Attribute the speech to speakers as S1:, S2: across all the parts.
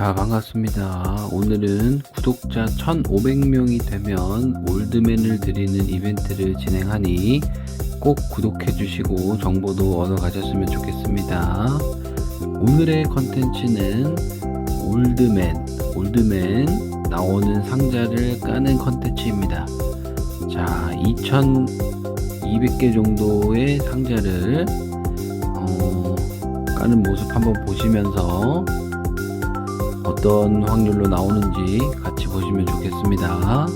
S1: 자, 반갑습니다. 오늘은 구독자 1,500명이 되면 올드맨을 드리는 이벤트를 진행하니 꼭 구독해 주시고 정보도 얻어 가셨으면 좋겠습니다. 오늘의 컨텐츠는 올드맨, 올드맨 나오는 상자를 까는 컨텐츠입니다. 자, 2,200개 정도의 상자를 어, 까는 모습 한번 보시면서 어떤 확률로 나오는지 같이 보시면 좋겠습니다.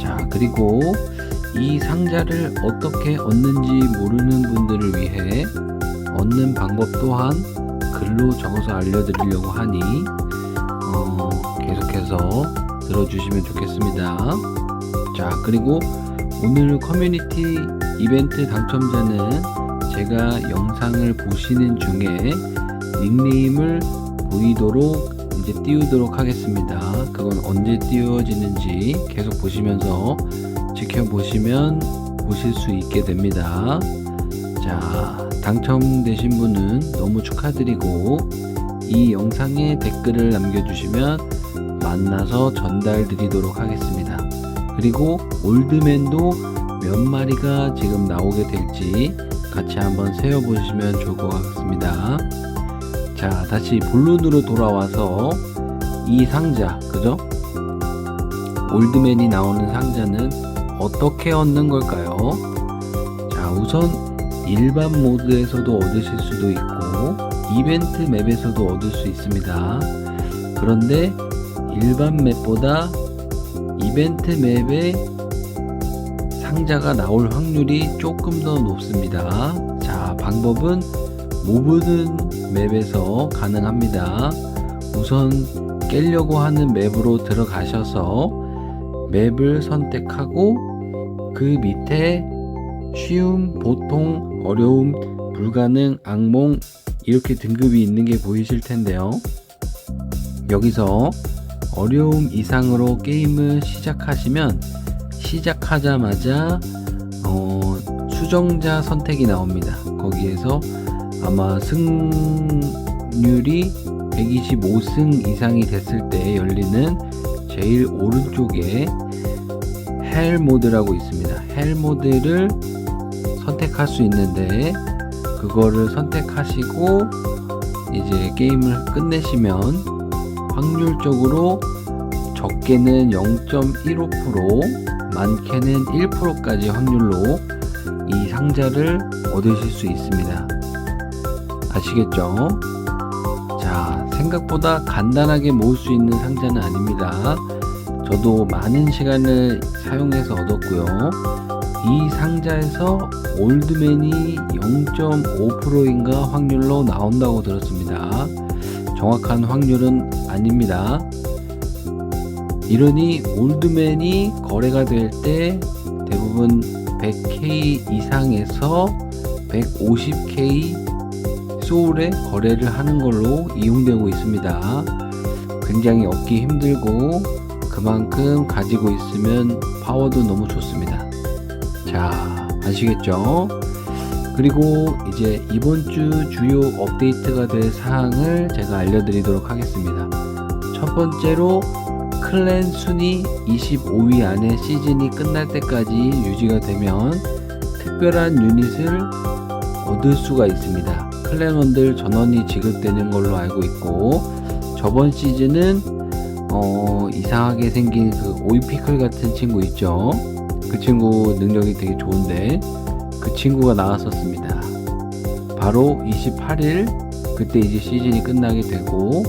S1: 자, 그리고 이 상자를 어떻게 얻는지 모르는 분들을 위해 얻는 방법 또한 글로 적어서 알려드리려고 하니 어, 계속해서 들어주시면 좋겠습니다. 자, 그리고 오늘 커뮤니티 이벤트 당첨자는 제가 영상을 보시는 중에 닉네임을 보이도록 이제 띄우도록 하겠습니다. 그건 언제 띄워지는지 계속 보시면서 지켜보시면 보실 수 있게 됩니다. 자, 당첨되신 분은 너무 축하드리고 이 영상에 댓글을 남겨주시면 만나서 전달 드리도록 하겠습니다. 그리고 올드맨도 몇 마리가 지금 나오게 될지 같이 한번 세어보시면 좋을 것 같습니다. 자, 다시 본론으로 돌아와서 이 상자, 그죠? 올드맨이 나오는 상자는 어떻게 얻는 걸까요? 자, 우선 일반 모드에서도 얻으실 수도 있고 이벤트 맵에서도 얻을 수 있습니다. 그런데 일반 맵보다 이벤트 맵에 상자가 나올 확률이 조금 더 높습니다. 자, 방법은 모든 맵에서 가능합니다. 우선 깨려고 하는 맵으로 들어가셔서 맵을 선택하고 그 밑에 쉬움, 보통, 어려움, 불가능, 악몽 이렇게 등급이 있는 게 보이실 텐데요. 여기서 어려움 이상으로 게임을 시작하시면 시작하자마자 어, 수정자 선택이 나옵니다. 거기에서 아마 승률이 125승 이상이 됐을 때 열리는 제일 오른쪽에 헬 모드라고 있습니다. 헬 모드를 선택할 수 있는데 그거를 선택하시고 이제 게임을 끝내시면 확률적으로 적게는 0.15% 많게는 1%까지 확률로 이 상자를 얻으실 수 있습니다. 아시겠죠? 자, 생각보다 간단하게 모을 수 있는 상자는 아닙니다. 저도 많은 시간을 사용해서 얻었고요. 이 상자에서 올드맨이 0.5%인가 확률로 나온다고 들었습니다. 정확한 확률은 아닙니다. 이러니 올드맨이 거래가 될 때 대부분 100K 이상에서 150K 소울에 거래를 하는 걸로 이용되고 있습니다. 굉장히 얻기 힘들고 그만큼 가지고 있으면 파워도 너무 좋습니다. 자, 아시겠죠? 그리고 이제 이번 주 주요 업데이트가 될 사항을 제가 알려드리도록 하겠습니다. 첫 번째로 클랜 순위 25위 안에 시즌이 끝날 때까지 유지가 되면 특별한 유닛을 얻을 수가 있습니다. 클랜원들 전원이 지급되는 걸로 알고 있고 저번 시즌은 어, 이상하게 생긴 그 오이피클 같은 친구 있죠. 그 친구 능력이 되게 좋은데 그 친구가 나왔었습니다. 바로 28일 그때 이제 시즌이 끝나게 되고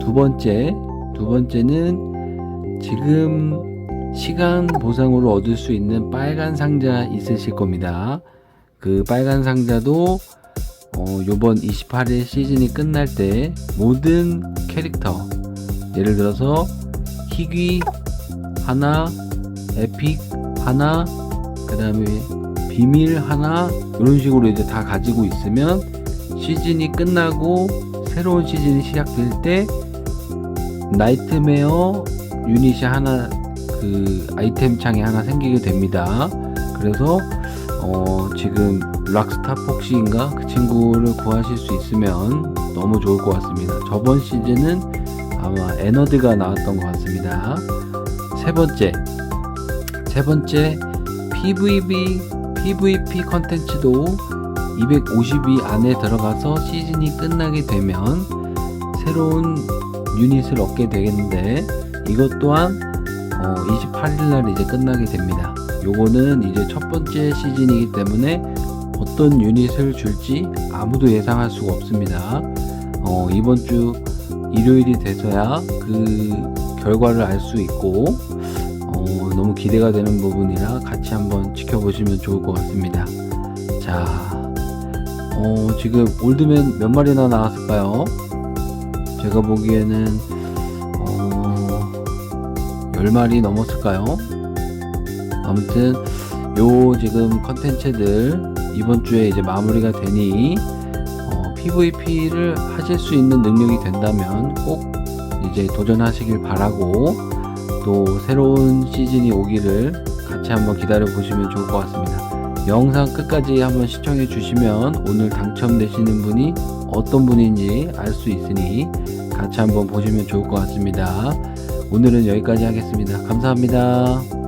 S1: 두 번째 두 번째는 지금 시간 보상으로 얻을 수 있는 빨간 상자 있으실 겁니다. 그 빨간 상자도 어, 요번 28일 시즌이 끝날 때 모든 캐릭터 예를 들어서 희귀 하나, 에픽 하나, 그 다음에 비밀 하나 이런 식으로 이제 다 가지고 있으면 시즌이 끝나고 새로운 시즌이 시작될 때 나이트메어 유닛이 하나 그 아이템 창이 하나 생기게 됩니다. 그래서 어 지금 락스타 폭시인가 그 친구를 구하실 수 있으면 너무 좋을 것 같습니다. 저번 시즌은 아마 에너드가 나왔던 것 같습니다. 세 번째, 세 번째 PVB, PVP 컨텐츠도 250위 안에 들어가서 시즌이 끝나게 되면 새로운 유닛을 얻게 되겠는데 이것 또한 28일 날 이제 끝나게 됩니다. 요거는 이제 첫 번째 시즌이기 때문에 어떤 유닛을 줄지 아무도 예상할 수가 없습니다. 어, 이번 주 일요일이 돼서야 그 결과를 알 수 있고 어, 너무 기대가 되는 부분이라 같이 한번 지켜보시면 좋을 것 같습니다. 자, 어, 지금 올드맨 몇 마리나 나왔을까요? 제가 보기에는 어, 10마리 넘었을까요? 아무튼 요 지금 컨텐츠들 이번 주에 이제 마무리가 되니 어, PVP를 하실 수 있는 능력이 된다면 꼭 이제 도전하시길 바라고 또 새로운 시즌이 오기를 같이 한번 기다려 보시면 좋을 것 같습니다. 영상 끝까지 한번 시청해 주시면 오늘 당첨되시는 분이 어떤 분인지 알 수 있으니 같이 한번 보시면 좋을 것 같습니다. 오늘은 여기까지 하겠습니다. 감사합니다.